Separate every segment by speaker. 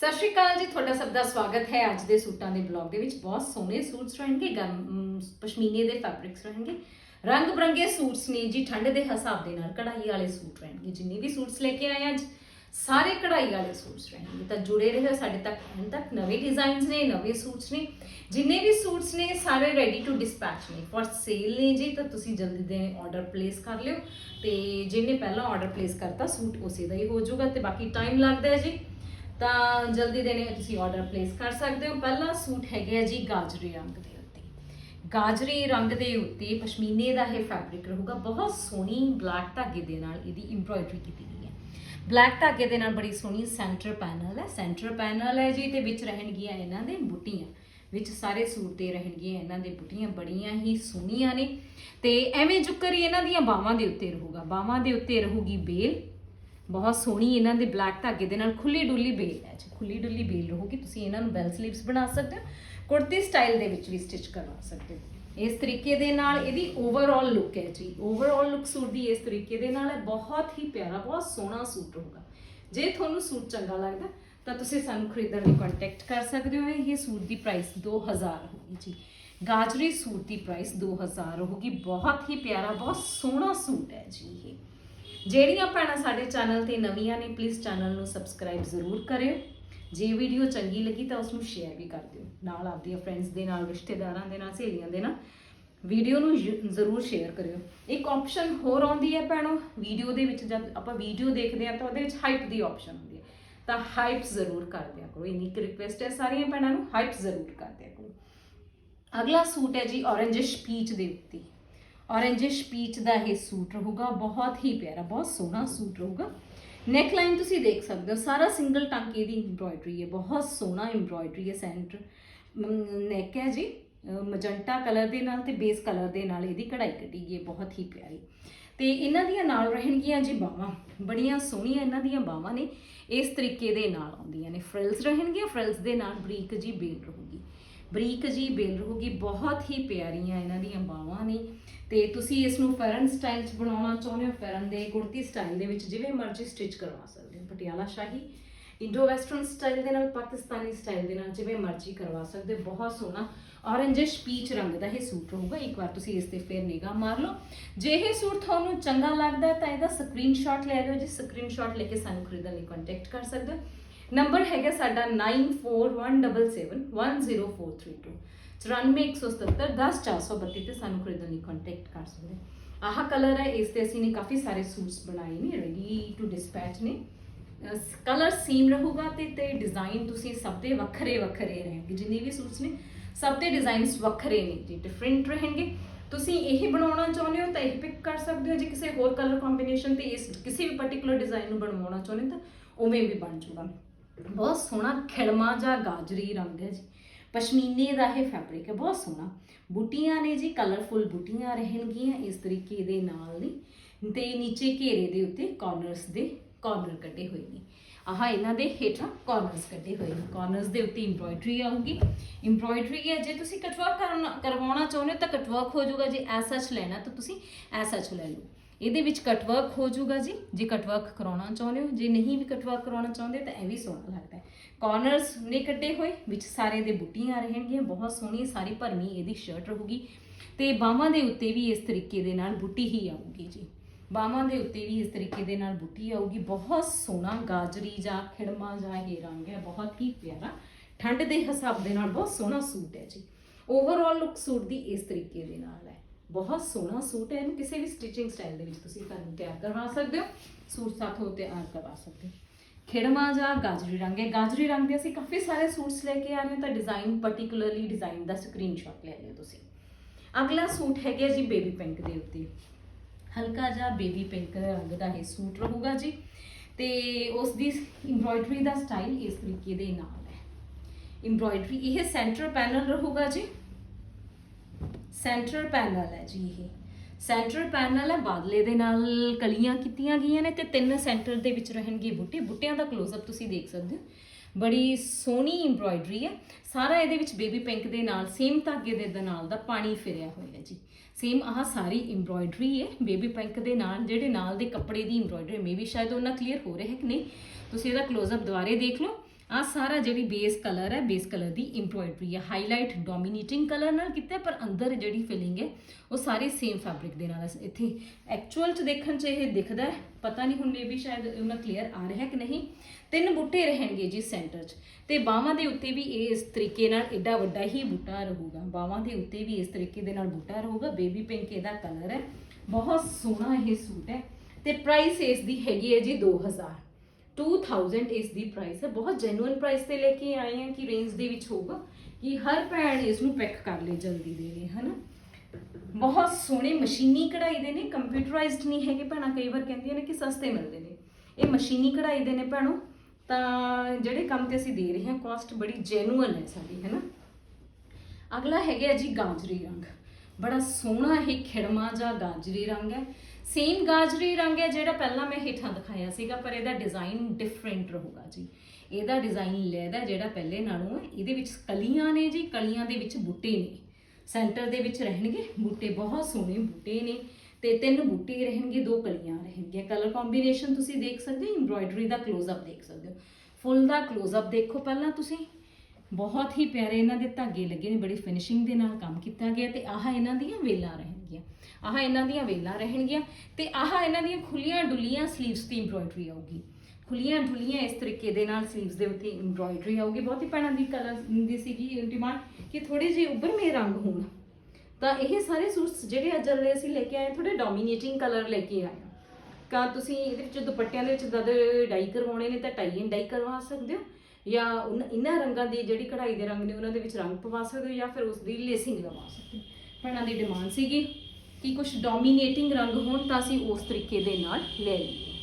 Speaker 1: ਸਤਿ ਸ਼੍ਰੀ ਅਕਾਲ ਜੀ, ਤੁਹਾਡਾ ਸਭ ਦਾ ਸਵਾਗਤ ਹੈ ਅੱਜ ਦੇ ਸੂਟਾਂ ਦੇ ਬਲੌਗ ਦੇ ਵਿੱਚ। ਬਹੁਤ ਸੋਹਣੇ ਸੂਟਸ ਰਹਿਣਗੇ, ਗਰਮ ਪਸ਼ਮੀਨੇ ਦੇ ਫੈਬਰਿਕਸ ਰਹਿਣਗੇ। ਰੰਗ ਬਰੰਗੇ ਸੂਟਸ ਨੇ ਜੀ, ਠੰਡ ਦੇ ਹਿਸਾਬ ਦੇ ਨਾਲ ਕਢਾਈ ਵਾਲੇ ਸੂਟ ਰਹਿਣਗੇ। ਜਿੰਨੇ ਵੀ ਸੂਟਸ ਲੈ ਕੇ ਆਏ ਅੱਜ, ਸਾਰੇ ਕਢਾਈ ਵਾਲੇ ਸੂਟਸ ਰਹਿਣਗੇ। ਤਾਂ ਜੁੜੇ ਰਹੋ ਸਾਡੇ ਤੱਕ ਅੰਤ ਤੱਕ ਨਵੇਂ ਡਿਜ਼ਾਈਨਸ ਨੇ, ਨਵੇਂ ਸੂਟਸ ਨੇ। ਜਿੰਨੇ ਵੀ ਸੂਟਸ ਨੇ, ਸਾਰੇ ਰੈਡੀ ਟੂ ਡਿਸਪੈਚ ਨੇ। ਫॉर ਸੇਲ ਨੇ ਜੀ, ਤਾਂ ਤੁਸੀਂ ਜਲਦੀ ਦੇ ਆਰਡਰ ਪਲੇਸ ਕਰ ਲਿਓ। ਤੇ ਜਿਹਨੇ ਪਹਿਲਾਂ ਆਰਡਰ ਪਲੇਸ ਕਰਤਾ, ਸੂਟ ਉਸੇ ਦਾ ਹੀ ਹੋ ਜਾਊਗਾ। ਤੇ ਬਾਕੀ ਟਾਈਮ ਲੱਗਦਾ ਹੈ ਜੀ। ਤਾਂ ਜਲਦੀ ਦੇਣੇ ਤੁਸੀਂ ਆਰਡਰ ਪਲੇਸ ਕਰ ਸਕਦੇ ਹੋ। ਪਹਿਲਾ ਸੂਟ ਹੈਗਾ ਹੈ ਜੀ ਗਾਜਰੀ ਰੰਗ ਦੇ ਉੱਤੇ। ਗਾਜਰੀ ਰੰਗ ਦੇ ਉੱਤੇ ਪਸ਼ਮੀਨੇ ਦਾ ਇਹ ਫੈਬਰਿਕ ਰਹੂਗਾ। ਬਹੁਤ ਸੋਹਣੀ ਬਲੈਕ ਧਾਗੇ ਦੇ ਨਾਲ ਇਹਦੀ ਐਮਬ੍ਰੋਇਡਰੀ ਕੀਤੀ ਗਈ ਹੈ। ਬਲੈਕ ਧਾਗੇ ਦੇ ਨਾਲ ਬੜੀ ਸੋਹਣੀ ਸੈਂਟਰ ਪੈਨਲ ਹੈ। ਸੈਂਟਰ ਪੈਨਲ ਹੈ ਜੀ ਤੇ ਵਿੱਚ ਰਹਿਣਗੀਆਂ ਇਹਨਾਂ ਦੇ ਬੁੱਟੀਆਂ। ਵਿੱਚ ਸਾਰੇ ਸੂਟ ਤੇ ਰਹਿਣਗੀਆਂ ਇਹਨਾਂ ਦੇ ਬੁੱਟੀਆਂ। ਬੜੀਆਂ ਹੀ ਸੋਹਣੀਆਂ ਨੇ। ਤੇ ਐਵੇਂ ਜੁੱਕਰ ਹੀ ਇਹਨਾਂ ਦੀਆਂ ਬਾਹਾਂ ਦੇ ਉੱਤੇ ਰਹੂਗਾ। ਬਾਹਾਂ ਦੇ ਉੱਤੇ ਰਹੂਗੀ ਬੇਲ। ਬਹੁਤ ਸੋਹਣੀ ਇਹਨਾਂ ਦੇ ਬਲੈਕ ਧਾਗੇ ਦੇ ਨਾਲ ਖੁੱਲੀ ਡੁੱਲੀ ਬੇਲ ਹੈ। ਜੀ ਖੁੱਲੀ ਡੁੱਲੀ ਬੇਲ ਰਹੂਗੀ, ਤੁਸੀਂ ਇਹਨਾਂ ਨੂੰ ਬੈਲ ਸਲੀਵਸ ਬਣਾ ਸਕਦੇ ਹੋ, ਕੁੜਤੀ ਸਟਾਈਲ ਦੇ ਵਿੱਚ ਵੀ ਸਟਿਚ ਕਰਵਾ ਸਕਦੇ ਹੋ। ਇਸ ਤਰੀਕੇ ਦੇ ਨਾਲ ਇਹਦੀ ਓਵਰਆਲ ਲੁੱਕ ਹੈ ਜੀ। ਓਵਰਆਲ ਲੁੱਕ ਸੂਟ ਦੀ ਇਸ ਤਰੀਕੇ ਦੇ ਨਾਲ ਹੈ, ਬਹੁਤ ਹੀ ਪਿਆਰਾ, ਬਹੁਤ ਸੋਹਣਾ ਸੂਟ ਰਹੂਗਾ ਜੇ ਤੁਹਾਨੂੰ ਸੂਟ ਚੰਗਾ ਲੱਗਦਾ, ਤਾਂ ਤੁਸੀਂ ਸਾਨੂੰ ਖਰੀਦਣ ਲਈ ਕੰਟੈਕਟ ਕਰ ਸਕਦੇ ਹੋ। ਇਹ ਸੂਟ ਦੀ ਪ੍ਰਾਈਸ 2000 ਹੋਗੀ ਜੀ। ਗਾਜਰੀ ਸੂਟ ਦੀ ਪ੍ਰਾਈਸ 2000 ਹੋਗੀ ਬਹੁਤ ਹੀ ਪਿਆਰਾ, ਬਹੁਤ ਸੋਹਣਾ ਸੂਟ ਹੈ ਜੀ ਇਹ। ਜਿਹੜੀਆਂ ਭੈਣਾਂ ਸਾਡੇ ਚੈਨਲ ਤੇ ਨਵੀਆਂ ਨੇ ਪਲੀਜ਼ ਚੈਨਲ ਨੂੰ ਸਬਸਕ੍ਰਾਈਬ ਜ਼ਰੂਰ ਕਰਿਓ। ਜੇ ਵੀਡੀਓ ਚੰਗੀ ਲੱਗੀ ਤਾਂ ਉਸ ਨੂੰ ਸ਼ੇਅਰ ਵੀ ਕਰ ਦਿਓ। ਨਾਲ ਆਪਦੀਆਂ ਫਰੈਂਡਸ ਦੇ ਨਾਲ, ਰਿਸ਼ਤੇਦਾਰਾਂ ਦੇ ਨਾਲ, ਸਹੇਲੀਆਂ ਦੇ ਨਾਲ ਵੀਡੀਓ ਨੂੰ ਜ- ਜ਼ਰੂਰ ਸ਼ੇਅਰ ਕਰਿਓ। ਇੱਕ ਆਪਸ਼ਨ ਹੋਰ ਆਉਂਦੀ ਹੈ ਭੈਣੋ ਵੀਡੀਓ ਦੇ ਵਿੱਚ ਜਦ ਆਪਾਂ ਵੀਡੀਓ ਦੇਖਦੇ ਆ ਤਾਂ ਉਹਦੇ ਵਿੱਚ ਹਾਈਪ ਦੀ ਆਪਸ਼ਨ ਹੁੰਦੀ ਹੈ। ਤਾਂ ਹਾਈਪ ਜ਼ਰੂਰ ਕਰ ਦਿਆ ਕਰੋ। ਇੰਨੀ ਕੁ ਰਿਕੁਐਸਟ ਹੈ ਸਾਰੀਆਂ ਭੈਣਾਂ ਨੂੰ ਹਾਈਪ ਜ਼ਰੂਰ ਕਰ ਦਿਆ ਕਰੋ। ਅਗਲਾ ਸੂਟ ਹੈ ਜੀ ਔਰੰਜਿਸ਼ ਪੀਚ ਦੇ ਉੱਤੇ। ਔਰੰਜਿਸ਼ ਪੀਚ ਦਾ ਇਹ ਸੂਟ ਰਹੂਗਾ, ਬਹੁਤ ਹੀ ਪਿਆਰਾ, ਬਹੁਤ ਸੋਹਣਾ ਸੂਟ ਰਹੂਗਾ। ਨੈਕ ਲਾਈਨ ਤੁਸੀਂ ਦੇਖ ਸਕਦੇ ਹੋ, ਸਾਰਾ ਸਿੰਗਲ ਟਾਂਕੇ ਦੀ ਐਮਬ੍ਰੋਇਡਰੀ ਹੈ, ਬਹੁਤ ਸੋਹਣਾ ਐਮਬ੍ਰੋਇਡਰੀ ਹੈ ਸੈਂਟਰ। ਨੈਕ ਹੈ ਜੀ ਮਜੰਟਾ ਕਲਰ ਦੇ ਨਾਲ ਤੇ ਬੇਸ ਕਲਰ ਦੇ ਨਾਲ ਇਹਦੀ ਕਢਾਈ ਕੱਢੀ ਗਈ ਹੈ, ਬਹੁਤ ਹੀ ਪਿਆਰੀ। ਤੇ ਇਹਨਾਂ ਦੀਆਂ ਨਾਲ ਰਹਿਣਗੀਆਂ ਜੀ ਬਾਹਾਂ, ਬੜੀਆਂ ਸੋਹਣੀਆਂ ਇਹਨਾਂ ਦੀਆਂ ਬਾਹਾਂ ਨੇ, ਇਸ ਤਰੀਕੇ ਦੇ ਨਾਲ ਆਉਂਦੀਆਂ ਨੇ। ਫਰਿਲਸ ਰਹਿਣਗੀਆਂ ਫਰਿਲਸ ਦੇ ਨਾਲ ਬਰੀਕ ਜੀ ਬੇਲ ਰਹੂਗੀ। ਬਰੀਕ ਜੀ ਬੇਲ ਰਹੂਗੀ, ਬਹੁਤ ਹੀ ਪਿਆਰੀਆਂ ਇਹਨਾਂ ਦੀਆਂ ਬਾਹਾਂ ਨੇ। ਤੇ ਤੁਸੀਂ ਇਸ ਨੂੰ ਫੈਰਨ ਸਟਾਈਲ 'ਚ ਬਣਾਉਣਾ ਚਾਹੁੰਦੇ ਹੋ, ਫੈਰਨ ਦੇ ਕੁੜਤੀ ਸਟਾਈਲ ਦੇ ਵਿੱਚ ਜਿਵੇਂ ਮਰਜ਼ੀ ਸਟਿਚ ਕਰਵਾ ਸਕਦੇ ਹੋ, Patiala Shahi. Indo western style ਦੇ ਨਾਲ, ਪਾਕਿਸਤਾਨੀ ਸਟਾਈਲ ਦੇ ਨਾਲ ਜਿਵੇਂ ਮਰਜ਼ੀ ਕਰਵਾ ਸਕਦੇ ਹੋ, ਬਹੁਤ ਸੋਹਣਾ ਔਰੰਜਿਸ਼ ਪੀਚ ਰੰਗ ਦਾ ਇਹ ਸੂਟ ਰਹੂਗਾ। ਇੱਕ ਵਾਰ ਤੁਸੀਂ ਇਸ ਤੇ ਫੇਰ ਨਿਗਾਹ ਮਾਰ ਲਓ। ਜੇ ਇਹ ਸੂਟ ਤੁਹਾਨੂੰ ਚੰਗਾ ਲੱਗਦਾ ਤਾਂ ਇਹਦਾ ਸਕਰੀਨਸ਼ਾਟ ਲੈ ਲਿਓ ਜੀ। ਸਕਰੀਨਸ਼ਾਟ ਲੈ ਕੇ ਸਾਨੂੰ ਖਰੀਦਣ ਲਈ ਕੰਟੈਕਟ ਕਰ ਸਕਦੇ ਹੋ। ਨੰਬਰ ਹੈਗਾ ਸਾਡਾ 9417710432 94177 ਤੇ ਸਾਨੂੰ ਖਰੀਦਣ ਲਈ ਕੰਟੈਕਟ ਕਰ ਸਕਦੇ ਆਹ ਕਲਰ ਹੈ, ਇਸ ਤੇ ਅਸੀਂ ਨੇ ਕਾਫੀ ਸਾਰੇ ਸੂਟਸ ਬਣਾਏ ਨੇ ਰੈਡੀ ਟੂ ਡਿਸਪੈਚ ਨੇ। ਕਲਰ ਸੇਮ ਰਹੂਗਾ ਤੇ ਤੇ ਡਿਜ਼ਾਈਨ ਤੁਸੀਂ ਸਭ ਦੇ ਵੱਖਰੇ ਵੱਖਰੇ ਰਹਿਣਗੇ। ਜਿੰਨੇ ਵੀ ਸੂਟਸ ਨੇ, ਸਭ ਦੇ ਡਿਜ਼ਾਈਨਸ ਵੱਖਰੇ ਨੇ ਜੀ ਡਿਫਰੈਂਟ ਰਹਿਣਗੇ। ਤੁਸੀਂ ਇਹ ਬਣਾਉਣਾ ਚਾਹੁੰਦੇ ਹੋ ਤਾਂ ਇਹ ਪਿਕ ਕਰ ਸਕਦੇ ਹੋ। ਜੇ ਕਿਸੇ ਹੋਰ ਕਲਰ ਕੰਬੀਨੇਸ਼ਨ ਤੇ ਇਸ ਕਿਸੇ ਵੀ ਪਾਰਟਿਕੂਲਰ ਡਿਜ਼ਾਈਨ ਨੂੰ ਬਣਵਾਉਣਾ ਚਾਹੁੰਦੇ ਹੋ ਤਾਂ ਉਵੇਂ ਵੀ ਬਣ ਜੂਗਾ ਬਹੁਤ ਸੋਹਣਾ ਖਿੜਮਾ ਜਾਂ ਗਾਜਰੀ ਰੰਗ ਹੈ ਜੀ। ਪਸ਼ਮੀਨੇ ਦਾ ਇਹ ਫੈਬਰਿਕ ਹੈ, ਬਹੁਤ ਸੋਹਣਾ। ਬੂਟੀਆਂ ਨੇ ਜੀ ਕਲਰਫੁਲ ਬੂਟੀਆਂ ਰਹਿਣਗੀਆਂ ਇਸ ਤਰੀਕੇ ਦੇ ਨਾਲ ਨੇ ਤੇ ਨੀਚੇ ਘੇਰੇ ਦੇ ਉੱਤੇ ਕਾਰਨਰਸ ਦੇ ਕਾਰਨਰ ਕੱਢੇ ਹੋਏ ਨੇ। ਆਹ ਇਹਨਾਂ ਦੇ ਹੇਠਾਂ ਕਾਰਨਰਸ ਕੱਢੇ ਹੋਏ ਨੇ। ਕਾਰਨਰਸ ਦੇ ਉੱਤੇ ਐਮਬ੍ਰੋਇਡਰੀ ਆਊਗੀ। ਐਮਬ੍ਰੋਇਡਰੀ ਹੈ, ਜੇ ਤੁਸੀਂ ਕਟਵਰਕ ਕਰਵਾਉਣਾ ਚਾਹੁੰਦੇ ਹੋ ਤਾਂ ਕਟਵਰਕ ਹੋ ਜਾਊਗਾ। ਜੇ ਐਸਾ 'ਚ ਲੈਣਾ ਤਾਂ ਤੁਸੀਂ ਐਸਾ 'ਚ ਲੈ ਲਓ। ਇਹਦੇ ਵਿੱਚ ਕਟਵਰਕ ਹੋ ਜਾਊਗਾ ਜੀ। ਜੇ ਕਟਵਰਕ ਕਰਾਉਣਾ ਚਾਹੁੰਦੇ ਹੋ, ਜੇ ਨਹੀਂ ਵੀ ਕਟਵਰਕ ਕਰਾਉਣਾ ਚਾਹੁੰਦੇ ਤਾਂ ਇਹ ਵੀ ਸੋਹਣਾ ਲੱਗਦਾ ਹੈ। ਕਾਰਨਰਸ ਨੇ ਕੱਟੇ ਹੋਏ, ਵਿੱਚ ਸਾਰੇ ਦੇ ਬੁੱਟੀਆਂ ਰਹਿਣਗੀਆਂ, ਬਹੁਤ ਸੋਹਣੀ ਸਾਰੀ ਭਰਮੀ ਇਹਦੀ ਸ਼ਰਟ ਰਹੂਗੀ। ਤੇ ਬਾਹਾਂ ਦੇ ਉੱਤੇ ਵੀ ਇਸ ਤਰੀਕੇ ਦੇ ਨਾਲ ਬੁੱਟੀ ਹੀ ਆਊਗੀ ਜੀ। ਬਾਹਾਂ ਦੇ ਉੱਤੇ ਵੀ ਇਸ ਤਰੀਕੇ ਦੇ ਨਾਲ ਬੁੱਟੀ ਆਊਗੀ। ਬਹੁਤ ਸੋਹਣਾ ਗਾਜਰੀ ਜਾਂ ਖਿੜਮਾ ਜਾਂ ਇਹ ਰੰਗ ਹੈ, ਬਹੁਤ ਹੀ ਪਿਆਰਾ। ਠੰਡ ਦੇ ਹਿਸਾਬ ਦੇ ਨਾਲ ਬਹੁਤ ਸੋਹਣਾ ਸੂਟ ਹੈ ਜੀ। ਓਵਰਆਲ ਲੁੱਕ ਸੂਟ ਦੀ ਇਸ ਤਰੀਕੇ ਦੇ ਨਾਲ ਹੈ। ਬਹੁਤ ਸੋਹਣਾ ਸੂਟ ਹੈ ਇਹਨੂੰ ਕਿਸੇ ਵੀ ਸਟਿਚਿੰਗ ਸਟਾਈਲ ਦੇ ਵਿੱਚ ਤੁਸੀਂ ਤੁਹਾਨੂੰ ਤਿਆਰ ਕਰਵਾ ਸਕਦੇ ਹੋ। ਸੂਟ ਸਾਥੋਂ ਤਿਆਰ ਕਰਵਾ ਸਕਦੇ ਹੋ। ਖਿੜਮਾ ਜਾਂ ਗਾਜਰੀ ਰੰਗ ਹੈ। ਗਾਜਰੀ ਰੰਗ ਦੇ ਅਸੀਂ ਕਾਫੀ ਸਾਰੇ ਸੂਟਸ ਲੈ ਕੇ ਆ ਰਹੇ ਹਾਂ। ਤਾਂ ਡਿਜ਼ਾਈਨ ਪਾਰਟਿਕੂਲਰਲੀ ਡਿਜ਼ਾਈਨ ਦਾ ਸਕਰੀਨਸ਼ਾਟ ਲੈ ਲਿਓ ਤੁਸੀਂ। ਅਗਲਾ ਸੂਟ ਹੈਗਾ ਜੀ ਬੇਬੀ ਪਿੰਕ ਦੇ ਉੱਤੇ। ਹਲਕਾ ਜਿਹਾ ਬੇਬੀ ਪਿੰਕ ਰੰਗ ਦਾ ਇਹ ਸੂਟ ਰਹੂਗਾ ਜੀ। ਤੇ ਉਸ ਦੀ ਐਮਬ੍ਰੋਇਡਰੀ ਦਾ ਸਟਾਈਲ ਇਸ ਤਰੀਕੇ ਦੇ ਨਾਲ ਹੈ। ਐਮਬ੍ਰੋਇਡਰੀ ਇਹ ਸੈਂਟਰ ਪੈਨਲ ਰਹੂਗਾ ਜੀ। ਸੈਂਟਰਲ ਪੈਨਲ ਹੈ ਜੀ ਇਹ। ਸੈਂਟਰਲ ਪੈਨਲ ਹੈ, ਬਾਦਲੇ ਦੇ ਨਾਲ ਕਲੀਆਂ ਕੀਤੀਆਂ ਗਈਆਂ ਨੇ ਤੇ ਤਿੰਨ ਸੈਂਟਰ ਦੇ ਵਿੱਚ ਰਹਿਣਗੇ ਬੂਟੇ। ਬੂਟਿਆਂ ਦਾ ਕਲੋਜ਼ਅਪ ਤੁਸੀਂ ਦੇਖ ਸਕਦੇ ਹੋ। ਬੜੀ ਸੋਹਣੀ ਐਮਬ੍ਰੋਇਡਰੀ ਹੈ। ਸਾਰਾ ਇਹਦੇ ਵਿੱਚ ਬੇਬੀ ਪਿੰਕ ਦੇ ਨਾਲ ਸੇਮ ਧਾਗੇ ਦੇ ਨਾਲ ਦਾ ਪਾਣੀ ਫਿਰਿਆ ਹੋਇਆ ਜੀ। ਸੇਮ ਆਹ ਸਾਰੀ ਐਮਬ੍ਰੋਇਡਰੀ ਹੈ। ਬੇਬੀ ਪਿੰਕ ਦੇ ਨਾਲ, ਜਿਹੜੇ ਨਾਲ ਦੇ ਕੱਪੜੇ ਦੀ ਐਮਬ੍ਰੋਇਡਰੀ ਮੇ ਵੀ ਸ਼ਾਇਦ ਉਹਨਾਂ ਕਲੀਅਰ ਹੋ ਰਿਹਾ ਹੈ ਕਿ ਨਹੀਂ। ਤੁਸੀਂ ਇਹਦਾ ਕਲੋਜ਼ਅਪ ਦੁਬਾਰੇ ਦੇਖ ਲਓ। ਆ ਸਾਰਾ ਜਿਹੜੀ ਬੇਸ ਕਲਰ ਹੈ ਬੇਸ ਕਲਰ ਦੀ ਐਮਬ੍ਰੋਇਡਰੀ ਹੈ ਹਾਈਲਾਈਟ ਡੋਮੀਨੇਟਿੰਗ ਕਲਰ ਨਾਲ ਕੀਤਾ ਪਰ ਅੰਦਰ ਜਿਹੜੀ ਫਿਲਿੰਗ ਹੈ, ਉਹ ਸਾਰੀ ਸੇਮ ਫੈਬਰਿਕ ਦੇ ਨਾਲ ਇੱਥੇ ਐਕਚੁਅਲ ਚ ਦੇਖਣ ਚ ਇਹ ਦਿਖਦਾ ਹੈ। ਪਤਾ ਨਹੀਂ ਹੁਣ ਮੇਬੀ ਸ਼ਾਇਦ ਉਹਨਾਂ ਕਲੀਅਰ ਆ ਰਿਹਾ ਕਿ ਨਹੀਂ। ਤਿੰਨ ਬੂਟੇ ਰਹਿਣਗੇ ਜੀ ਸੈਂਟਰ 'ਚ। ਤੇ ਬਾਹਾਂ ਦੇ ਉੱਤੇ ਵੀ ਇਹ ਇਸ ਤਰੀਕੇ ਨਾਲ ਐਡਾ ਵੱਡਾ ਹੀ ਬੂਟਾ ਰਹੂਗਾ। ਬਾਹਾਂ ਦੇ ਉੱਤੇ ਵੀ ਇਸ ਤਰੀਕੇ ਦੇ ਨਾਲ ਬੂਟਾ ਰਹੂਗਾ। ਬੇਬੀ ਪਿੰਕ ਇਹਦਾ ਕਲਰ ਹੈ। ਬਹੁਤ ਸੋਹਣਾ ਇਹ ਸੂਟ ਹੈ। ਤੇ ਪ੍ਰਾਈਸ ਇਸ ਦੀ ਹੈਗੀ ਹੈ ਜੀ 2000 2000 ਇਸ ਦੀ ਪ੍ਰਾਈਸ ਹੈ। ਬਹੁਤ ਜੈਨੂਇਨ ਪ੍ਰਾਈਸ ਤੇ ਲੈ ਕੇ ਆਏ ਹਾਂ ਕਿ ਰੇਂਜ ਦੇ ਵਿੱਚ ਹੋਊਗਾ ਕਿ ਹਰ ਭੈਣ ਇਸ ਨੂੰ ਪੈਕ ਕਰ ਲੇ ਜਲਦੀ ਦੇ ਲਈ ਹਨਾ। ਬਹੁਤ ਸੋਹਣੇ ਮਸ਼ੀਨੀ ਕਢਾਈ ਦੇ ਨੇ ਕੰਪਿਊਟਰਾਈਜ਼ਡ ਨਹੀਂ ਹੈਗੇ ਭੈਣਾਂ, ਕਈ ਵਾਰ ਕਹਿੰਦੀਆਂ ਨੇ ਕਿ ਸਸਤੇ ਮਿਲਦੇ ਨੇ। ਇਹ ਮਸ਼ੀਨੀ ਕਢਾਈ ਦੇ ਨੇ ਭੈਣੋ, ਤਾਂ ਜਿਹੜੇ ਕੰਮ ਤੇ ਅਸੀਂ ਦੇ ਰਹੇ ਹਾਂ ਕਾਸਟ ਬੜੀ ਜੈਨੂਅਨ ਹੈ ਸਾਡੀ, ਹੈਨਾ। ਅਗਲਾ ਹੈਗਾ ਜੀ ਗਾਜਰੀ ਰੰਗ। ਬੜਾ ਸੋਹਣਾ ਇਹ ਖਿੜਮਾ ਜਾਂ ਗਾਜਰੀ ਰੰਗ ਹੈ। ਸੇਮ ਗਾਜਰੀ ਰੰਗ ਹੈ ਜਿਹੜਾ ਪਹਿਲਾਂ ਮੈਂ ਹੇਠਾਂ ਦਿਖਾਇਆ ਸੀਗਾ, ਪਰ ਇਹਦਾ ਡਿਜ਼ਾਈਨ ਡਿਫਰੈਂਟ ਰਹੂਗਾ ਜੀ। ਇਹਦਾ ਡਿਜ਼ਾਈਨ ਲੈਦਾ ਜਿਹੜਾ ਪਹਿਲੇ ਨਾਲੋਂ ਹੈ। ਇਹਦੇ ਵਿੱਚ ਕਲੀਆਂ ਨੇ ਜੀ, ਕਲੀਆਂ ਦੇ ਵਿੱਚ ਬੂਟੇ ਨੇ। ਸੈਂਟਰ ਦੇ ਵਿੱਚ ਰਹਿਣਗੇ ਬੂਟੇ, ਬਹੁਤ ਸੋਹਣੇ ਬੂਟੇ ਨੇ। ਤੇ ਤਿੰਨ ਬੂਟੇ ਰਹਿਣਗੇ, ਦੋ ਕਲੀਆਂ ਰਹਿਣਗੀਆਂ। ਕਲਰ ਕੰਬੀਨੇਸ਼ਨ ਤੁਸੀਂ ਦੇਖ ਸਕਦੇ ਹੋ ਐਮਬ੍ਰਾਇਡਰੀ ਦਾ ক্লোਜ਼ ਦੇਖ ਸਕਦੇ ਹੋ। ਫੁੱਲ ਦਾ ক্লোਜ਼ ਦੇਖੋ ਪਹਿਲਾਂ ਤੁਸੀਂ। ਬਹੁਤ ਹੀ ਪਿਆਰੇ ਇਹਨਾਂ ਦੇ ਧਾਗੇ ਲੱਗੇ ਨੇ ਬੜੀ ਫਿਨਿਸ਼ਿੰਗ ਦੇ ਨਾਲ ਕੰਮ ਕੀਤਾ ਗਿਆ ਤੇ ਆਹ ਇਹਨਾਂ ਦੀਆਂ ਵੇਲਾਂ ਰਹਿਣਗੀਆਂ। ਆਹ ਇਹਨਾਂ ਦੀਆਂ ਵੇਲਾਂ ਰਹਿਣਗੀਆਂ ਤੇ ਆਹ ਇਹਨਾਂ ਦੀਆਂ ਖੁੱਲੀਆਂ ਡੁੱਲੀਆਂ ਸਲੀਵਸ ਦੀ ਐਮਬ੍ਰੋਇਡਰੀ ਆਊਗੀ। ਖੁੱਲੀਆਂ ਡੁੱਲੀਆਂ ਇਸ ਤਰੀਕੇ ਦੇ ਨਾਲ ਸਲੀਵਸ ਦੇ ਉੱਤੇ ਐਮਬ੍ਰੋਇਡਰੀ ਆਊਗੀ। ਬਹੁਤ ਹੀ ਭੈਣਾਂ ਦੀ ਕਲਰ ਦੀ ਸੀਗੀ ਡਿਮਾਂਡ ਕਿ ਥੋੜੇ ਜਿਹੇ ਉੱਭਰਵੇਂ ਰੰਗ ਹੋਣ। ਤਾਂ ਇਹ ਸਾਰੇ ਸੂਟਸ ਜਿਹੜੇ ਅੱਜ ਵਾਲੇ ਅਸੀਂ ਲੈ ਕੇ ਆਏ ਥੋੜੇ ਡੋਮੀਨੇਟਿੰਗ ਕਲਰ ਲੈ ਕੇ ਆਏ ਤਾਂ ਤੁਸੀਂ ਇਹਦੇ ਵਿੱਚ ਦੁਪੱਟਿਆਂ ਦੇ ਵਿੱਚ ਜਦ ਡਾਈ ਕਰਵਾਉਣੇ ਨੇ ਤਾਂ ਟਾਈ ਐਂਡ ਡਾਈ ਕਰਵਾ ਸਕਦੇ ਹੋ। ਜਾਂ ਉਨ- ਇਹਨਾਂ ਰੰਗਾਂ ਦੀ ਜਿਹੜੀ ਕਢਾਈ ਦੇ ਰੰਗ ਨੇ ਉਹਨਾਂ ਦੇ ਵਿੱਚ ਰੰਗ ਪਵਾ ਸਕਦੇ ਹੋ ਜਾਂ ਫਿਰ ਉਸ ਦੀ ਲੇਸਿੰਗ ਲਵਾ ਸਕਦੇ ਹੋ। ਭੈਣਾਂ ਦੀ ਡਿਮਾਂਡ ਸੀਗੀ ਕਿ ਕੁਝ ਡੋਮੀਨੇਟਿੰਗ ਰੰਗ ਹੋਣ ਤਾਂ ਅਸੀਂ ਉਸ ਤਰੀਕੇ ਦੇ ਨਾਲ ਲੈ ਲਈਏ।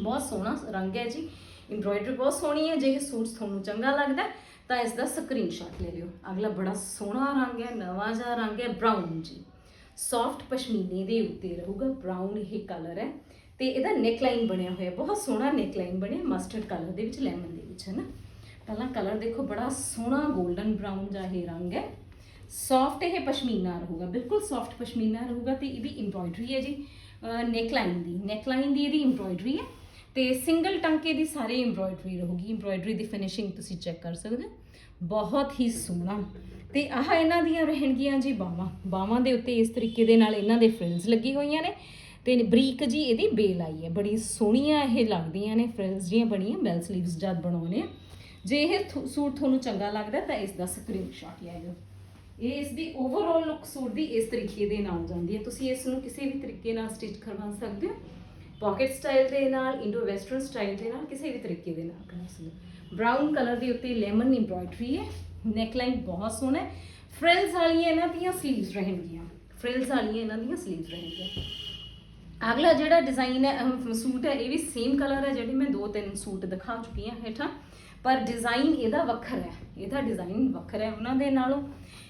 Speaker 1: ਬਹੁਤ ਸੋਹਣਾ ਰੰਗ ਹੈ ਜੀ। ਐਮਬ੍ਰੋਇਡਰੀ ਬਹੁਤ ਸੋਹਣੀ ਹੈ ਜੇ ਇਹ ਸੂਟ ਤੁਹਾਨੂੰ ਚੰਗਾ ਲੱਗਦਾ ਹੈ, ਤਾਂ ਇਸ ਦਾ ਸਕਰੀਨਸ਼ਾਟ ਲੈ ਲਿਓ। ਅਗਲਾ ਬੜਾ ਸੋਹਣਾ ਰੰਗ ਹੈ ਨਵਾਂ ਜਿਹਾ ਰੰਗ ਹੈ ਬ੍ਰਾਊਨ ਜੀ। ਸੌਫਟ ਪਸ਼ਮੀਨੇ ਦੇ ਉੱਤੇ ਰਹੂਗਾ ਬ੍ਰਾਊਨ ਇਹ ਕਲਰ ਹੈ। ਤੇ ਇਹਦਾ ਨੈਕ ਲਾਈਨ ਬਣਿਆ ਹੋਇਆ, ਬਹੁਤ ਸੋਹਣਾ ਨੈਕ ਲਾਈਨ ਬਣਿਆ ਮਸਟਰਡ ਕਲਰ ਦੇ ਵਿੱਚ ਲੈਮਨ ਦੇ ਵਿੱਚ ਹੈ ਨਾ ਪਹਿਲਾਂ ਕਲਰ ਦੇਖੋ, ਬੜਾ ਸੋਹਣਾ 골ਡਨ ਬ੍ਰਾਊਨ ਜਿਹਾ ਇਹ ਰੰਗ ਹੈ। ਸੌਫਟ ਇਹ ਪਸ਼ਮੀਨਾ ਰਹੂਗਾ, ਬਿਲਕੁਲ ਸੌਫਟ ਪਸ਼ਮੀਨਾ ਰਹੂਗਾ ਤੇ ਇਹਦੀ ਐਮਬ੍ਰੋਇਡਰੀ ਹੈ ਜੀ। ਨੈਕ ਲਾਈਨ ਦੀ ਨੈਕ ਲਾਈਨ ਦੀ ਇਹਦੀ ਐਮਬ੍ਰੋਇਡਰੀ ਹੈ ਤੇ ਸਿੰਗਲ ਟੰਕੇ ਦੀ ਸਾਰੀ ਐਮਬ੍ਰੋਇਡਰੀ ਰਹੂਗੀ। ਐਮਬ੍ਰੋਇਡਰੀ ਦੀ ਫਿਨਿਸ਼ਿੰਗ ਤੁਸੀਂ ਚੈੱਕ ਕਰ ਸਕਦੇ ਹੋ। ਬਹੁਤ ਹੀ ਸੋਹਣਾ। ਤੇ ਆਹ ਇਹਨਾਂ ਦੀਆਂ ਰਹਿਣਗੀਆਂ ਜੀ ਬਾਹਾਂ। ਬਾਹਾਂ ਦੇ ਉੱਤੇ ਇਸ ਤਰੀਕੇ ਦੇ ਨਾਲ ਇਹਨਾਂ ਦੇ ਫ੍ਰਿਲਸ ਲੱਗੀ ਹੋਈਆਂ ਨੇ। ਤੇ ਬਰੀਕ ਜੀ ਇਹਦੀ ਬੇਲ ਆਈ ਹੈ। ਬੜੀ ਸੋਹਣੀਆਂ ਇਹ ਲੱਗਦੀਆਂ ਨੇ ਫ੍ਰਿਲਸ ਜੀਆਂ ਬਣੀਆਂ, ਬੈਲ ਸਲੀਵਸ ਜਦ ਬਣਾਉਣੇ ਆ। ਜੇ ਇਹ ਥੋ- ਸੂਟ ਤੁਹਾਨੂੰ ਚੰਗਾ ਲੱਗਦਾ ਤਾਂ ਇਸ ਦਾ ਸਕਰੀਨਸ਼ਾਟ ਲੈ ਲਓ। ਇਹ ਇਸ ਦੀ ਓਵਰਆਲ ਲੁੱਕ ਸੂਟ ਦੀ ਇਸ ਤਰੀਕੇ ਦੇ ਨਾਲ ਜਾਂਦੀ ਹੈ। ਤੁਸੀਂ ਇਸ ਨੂੰ ਕਿਸੇ ਵੀ ਤਰੀਕੇ ਨਾਲ ਸਟਿਚ ਕਰਵਾ ਸਕਦੇ ਹੋ। ਪਾਕਟ ਸਟਾਈਲ ਦੇ ਨਾਲ ਇੰਡੋ ਵੈਸਟਰਨ ਸਟਾਈਲ ਦੇ ਨਾਲ, ਕਿਸੇ ਵੀ ਤਰੀਕੇ ਦੇ ਨਾਲ ਕਰ ਸਕਦੇ ਹੋ। ਬ੍ਰਾਊਨ ਕਲਰ ਦੇ ਉੱਤੇ ਲੈਮਨ ਐਮਬ੍ਰੋਇਡਰੀ ਹੈ। ਨੈਕ ਲਾਈਨ ਬਹੁਤ ਸੋਹਣਾ ਹੈ। ਫ੍ਰਿਲਸ ਵਾਲੀਆਂ ਇਹਨਾਂ ਦੀਆਂ ਸਲੀਵਸ ਰਹਿਣਗੀਆਂ। ਫ੍ਰਿਲਸ ਵਾਲੀਆਂ ਇਹਨਾਂ ਦੀਆਂ ਸਲੀਵਸ ਰਹਿਣਗੀਆਂ। ਅਗਲਾ ਜਿਹੜਾ ਡਿਜ਼ਾਈਨ ਹੈ ਸੂਟ ਹੈ, ਇਹ ਵੀ ਸੇਮ ਕਲਰ ਹੈ ਜਿਹੜੇ ਮੈਂ ਦੋ ਤਿੰਨ ਸੂਟ ਦਿਖਾ ਚੁੱਕੀ ਹਾਂ ਹੇਠਾਂ। ਪਰ ਡਿਜ਼ਾਈਨ ਇਹਦਾ ਵੱਖਰਾ ਹੈ, ਇਹਦਾ ਡਿਜ਼ਾਈਨ ਵੱਖਰਾ ਹੈ ਉਹਨਾਂ ਦੇ ਨਾਲੋਂ।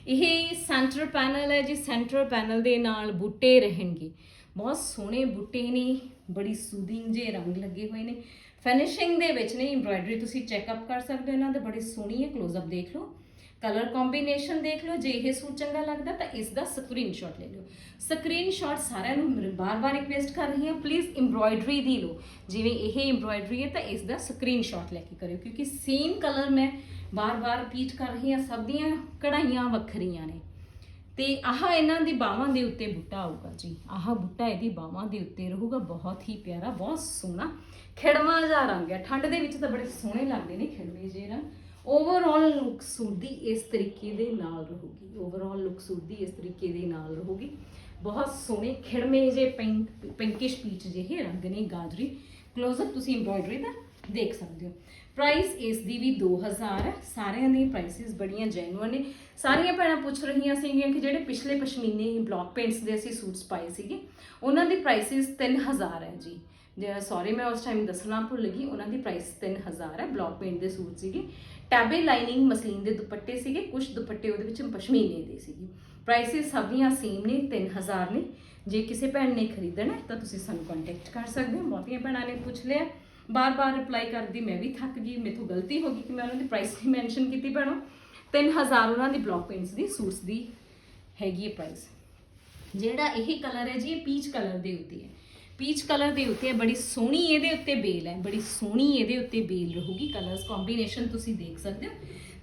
Speaker 1: ਇਹ ਸੈਂਟਰ ਪੈਨਲ ਹੈ ਜੀ ਸੈਂਟਰ ਪੈਨਲ ਦੇ ਨਾਲ ਬੂਟੇ ਰਹਿਣਗੇ। ਬਹੁਤ ਸੋਹਣੇ ਬੂਟੇ ਨੇ, ਬੜੀ ਸੂਦਿੰਗ ਜੇ ਰੰਗ ਲੱਗੇ ਹੋਏ ਨੇ। ਫਿਨਿਸ਼ਿੰਗ ਦੇ ਵਿੱਚ ਨੇ ਐਮਬ੍ਰਾਇਡਰੀ ਤੁਸੀਂ ਚੈੱਕਅਪ ਕਰ ਸਕਦੇ ਹੋ ਇਹਨਾਂ ਦੇ, ਬੜੀ ਸੋਹਣੀ ਹੈ ক্লোਜ਼ ਅਪ ਦੇਖ ਲਓ। ਕਲਰ ਕੰਬੀਨੇਸ਼ਨ ਦੇਖ ਲਓ, ਜੇ ਇਹ ਸੂਟ ਚੰਗਾ ਲੱਗਦਾ ਤਾਂ ਇਸ ਦਾ ਸਕਰੀਨਸ਼ਾਟ ਲੈ ਲਓ। ਸਕਰੀਨਸ਼ਾਟ ਸਾਰਿਆਂ ਨੂੰ ਮੈਂ ਬਾਰ-ਬਾਰ ਰਿਕਵੈਸਟ ਕਰ ਰਹੀ ਹਾਂ ਪਲੀਜ਼ ਐਮਬ੍ਰਾਇਡਰੀ ਦੀ ਲਓ। ਜਿਵੇਂ ਇਹ ਐਮਬ੍ਰਾਇਡਰੀ ਹੈ ਤਾਂ ਇਸ ਦਾ ਸਕਰੀਨਸ਼ਾਟ ਲੈ ਕੇ ਕਰਿਓ, ਕਿਉਂਕਿ ਸੇਮ ਕਲਰ ਮੈਂ ਬਾਰ-ਬਾਰ ਰਿਪੀਟ ਕਰ ਰਹੀ ਹਾਂ, ਸਭ ਦੀਆਂ ਕਢਾਈਆਂ ਵੱਖਰੀਆਂ ਨੇ। ਤੇ ਆਹ ਇਹਨਾਂ ਦੀ ਬਾਹਾਂ ਦੇ ਉੱਤੇ ਬੂਟਾ ਆਊਗਾ ਜੀ। ਆਹ ਬੂਟਾ ਇਹਦੀ ਬਾਹਾਂ ਦੇ ਉੱਤੇ ਰਹੂਗਾ, ਬਹੁਤ ਹੀ ਪਿਆਰਾ, ਬਹੁਤ ਸੋਹਣਾ ਖਿੜਵਾ ਜਿਹਾ ਰੰਗ ਹੈ। ਠੰਡ ਦੇ ਵਿੱਚ ਤਾਂ ਬੜੇ ਸੋਹਣੇ ਲੱਗਦੇ ਨੇ ਖਿੜਵੇ ਜਿਹੇ ਰੰਗ। ਓਵਰਆਲ ਲੁੱਕ ਸੂਟ ਦੀ ਇਸ ਤਰੀਕੇ ਦੇ ਨਾਲ ਰਹੂਗੀ। ਓਵਰਆਲ ਲੁੱਕ ਸੂਟ ਦੀ ਇਸ ਤਰੀਕੇ ਦੇ ਨਾਲ ਰਹੂਗੀ। ਬਹੁਤ ਸੋਹਣੇ ਖਿੜਵੇਂ ਜੇ ਪਿੰਕ ਪਿੰਕਿਸ਼ ਪੀਚ ਜਿਹੇ ਰੰਗ ਨੇ ਗਾਜਰੀ। ਕਲੋਜ਼ਅਪ ਤੁਸੀਂ ਐਮਬ੍ਰੋਇਡਰੀ ਦਾ ਦੇਖ ਸਕਦੇ ਹੋ। ਪ੍ਰਾਈਸ ਇਸ ਦੀ ਵੀ 2000 ਹੈ। ਸਾਰਿਆਂ ਦੀ ਪ੍ਰਾਈਸਿਸ ਬੜੀਆਂ ਜੈਨੂਅਨ ਨੇ। ਸਾਰੀਆਂ ਭੈਣਾਂ ਪੁੱਛ ਰਹੀਆਂ ਸੀਗੀਆਂ ਕਿ ਜਿਹੜੇ ਪਿਛਲੇ ਪਸ਼ਮੀਨੇ ਬਲੌਕ ਪੇਂਟਸ ਦੇ ਅਸੀਂ ਸੂਟਸ ਪਾਏ ਸੀਗੇ, ਉਹਨਾਂ ਦੀ ਪ੍ਰਾਈਸਿਸ 3000 ਹੈ ਜੀ। ਜੇ ਸੌਰੀ ਮੈਂ ਉਸ ਟਾਈਮ ਦੱਸਣਾ ਭੁੱਲ ਗਈ। ਉਹਨਾਂ ਦੀ ਪ੍ਰਾਈਸ 3000 ਹੈ ਬਲੌਕ ਪੇਂਟ ਦੇ ਸੂਟ ਸੀਗੇ। ਟੈਬੇ ਲਾਈਨਿੰਗ ਮਸਲੀਨ ਦੇ ਦੁਪੱਟੇ ਸੀਗੇ ਕੁਝ ਦੁਪੱਟੇ ਉਹਦੇ ਵਿੱਚ ਪਸ਼ਮੀਨੇ ਦੇ ਸੀਗੇ। ਪ੍ਰਾਈਸਿਸ ਸਭ ਦੀਆਂ ਸੇਮ ਨੇ 3000 ਨੇ। ਜੇ ਕਿਸੇ ਭੈਣ ਨੇ ਖਰੀਦਣਾ ਤਾਂ ਤੁਸੀਂ ਸਾਨੂੰ ਕੰਟੈਕਟ ਕਰ ਸਕਦੇ ਹੋ। ਬਹੁਤੀਆਂ ਭੈਣਾਂ ਨੇ ਪੁੱਛ ਲਿਆ। ਬਾਰ-ਬਾਰ ਰਿਪਲਾਈ ਕਰਦੀ, ਮੈਂ ਵੀ ਥੱਕ ਗਈ ਮੇਥੋਂ ਗਲਤੀ ਹੋ ਗਈ ਕਿ ਮੈਂ ਉਹਨਾਂ ਦੀ ਪ੍ਰਾਈਸ ਨਹੀਂ ਮੈਂਸ਼ਨ ਕੀਤੀ ਭੈਣੋ। 3000 ਉਹਨਾਂ ਦੀ ਬਲੌਕ ਪੇਂਟਸ ਦੀ ਸੂਟਸ ਦੀ ਹੈਗੀ ਹੈ ਪ੍ਰਾਈਸ ਜਿਹੜਾ ਇਹ ਕਲਰ ਹੈ ਜੀ, ਇਹ ਪੀਚ ਕਲਰ ਦੇ ਉੱਤੇ ਹੈ। ਪੀਚ ਕਲਰ ਦੇ ਉੱਤੇ ਹੈ, ਬੜੀ ਸੋਹਣੀ ਇਹਦੇ ਉੱਤੇ ਬੇਲ ਹੈ ਬੜੀ ਸੋਹਣੀ ਇਹਦੇ ਉੱਤੇ ਬੇਲ ਰਹੂਗੀ ਕਲਰਸ ਕੰਬੀਨੇਸ਼ਨ ਤੁਸੀਂ ਦੇਖ ਸਕਦੇ ਹੋ।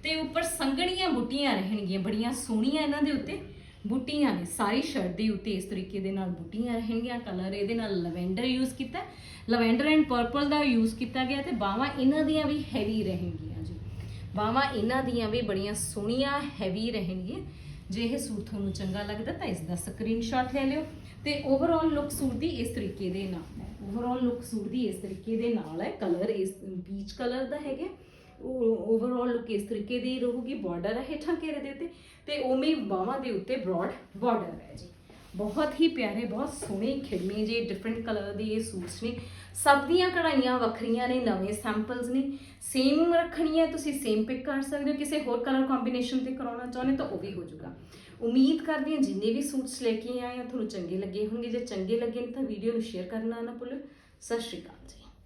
Speaker 1: ਤੇ ਉੱਪਰ ਸੰਘਣੀਆਂ ਬੁੱਟੀਆਂ ਰਹਿਣਗੀਆਂ ਬੜੀਆਂ ਸੋਹਣੀਆਂ ਇਹਨਾਂ ਦੇ ਉੱਤੇ ਬੁੱਟੀਆਂ ਨੇ। ਸਾਰੀ ਸ਼ਰਟ ਦੇ ਉੱਤੇ ਇਸ ਤਰੀਕੇ ਦੇ ਨਾਲ ਬੁੱਟੀਆਂ ਰਹਿਣਗੀਆਂ ਕਲਰ ਇਹਦੇ ਨਾਲ ਲਵੈਂਡਰ ਯੂਜ਼ ਕੀਤਾ ਲਵੈਂਡਰ ਐਂਡ ਪਰਪਲ ਦਾ ਯੂਜ਼ ਕੀਤਾ ਗਿਆ ਤੇ ਬਾਹਾਂ ਇਹਨਾਂ ਦੀਆਂ ਵੀ ਹੈਵੀ ਰਹਿਣਗੀਆਂ ਜੀ। ਬਾਹਾਂ ਇਹਨਾਂ ਦੀਆਂ ਵੀ ਬੜੀਆਂ ਸੋਹਣੀਆਂ ਹੈਵੀ ਰਹਿਣਗੀਆਂ। ਜੇ ਇਹ ਸੂਟ ਤੁਹਾਨੂੰ ਚੰਗਾ ਲੱਗਦਾ ਤਾਂ ਇਸ ਦਾ ਸਕਰੀਨਸ਼ਾਟ ਲੈ ਲਿਓ। ਤੇ ਓਵਰਆਲ ਲੁੱਕ ਸੂਟ ਦੀ ਇਸ ਤਰੀਕੇ ਦੇ ਨਾਲ ਹੈ। ਓਵਰਆਲ ਲੁੱਕ ਸੂਟ ਦੀ ਇਸ ਤਰੀਕੇ ਦੇ ਨਾਲ ਹੈ। ਕਲਰ ਇਸ ਪੀਚ ਕਲਰ ਦਾ ਹੈਗਾ। ਓਵਰਆਲ ਲੁੱਕ ਇਸ ਤਰੀਕੇ ਦੀ ਰਹੂਗੀ। ਬਾਰਡਰ ਹੈ ਹੇਠਾਂ ਘੇਰੇ ਦੇ ਉੱਤੇ ਤੇ ਉਵੇਂ ਬਾਹਾਂ ਦੇ ਉੱਤੇ ਬ੍ਰੌਡ ਬਾਰਡਰ ਹੈ ਜੀ। ਬਹੁਤ ਹੀ ਪਿਆਰੇ, ਬਹੁਤ ਸੋਹਣੇ ਖਿੜਵੇਂ ਜੇ ਡਿਫਰੈਂਟ ਕਲਰ ਦੇ ਇਹ ਸੂਟਸ ਨੇ। ਸਭ ਦੀਆਂ ਕਢਾਈਆਂ ਵੱਖਰੀਆਂ ਨੇ, ਨਵੇਂ ਸੈਂਪਲਸ ਨੇ। ਸੇਮ ਰੱਖਣੀ ਹੈ ਤੁਸੀਂ ਸੇਮ ਪਿਕ ਕਰ ਸਕਦੇ ਹੋ। ਕਿਸੇ ਹੋਰ ਕਲਰ ਕੰਬੀਨੇਸ਼ਨ ਤੇ ਕਰਾਉਣਾ ਚਾਹੁੰਦੇ ਤਾਂ ਉਹ ਵੀ ਹੋ ਜਾਊਗਾ। ਉਮੀਦ ਕਰਦੀ ਹਾਂ ਜਿੰਨੇ ਵੀ ਸੂਟਸ ਲੈ ਕੇ ਆਏ ਆ ਤੁਹਾਨੂੰ ਚੰਗੇ ਲੱਗੇ ਹੋਣਗੇ। ਜੇ ਚੰਗੇ ਲੱਗੇ ਨੇ ਤਾਂ ਵੀਡੀਓ ਨੂੰ ਸ਼ੇਅਰ ਕਰਨਾ ਨਾ ਭੁੱਲੋ। ਸਤਿ ਸ਼੍ਰੀ ਅਕਾਲ ਜੀ।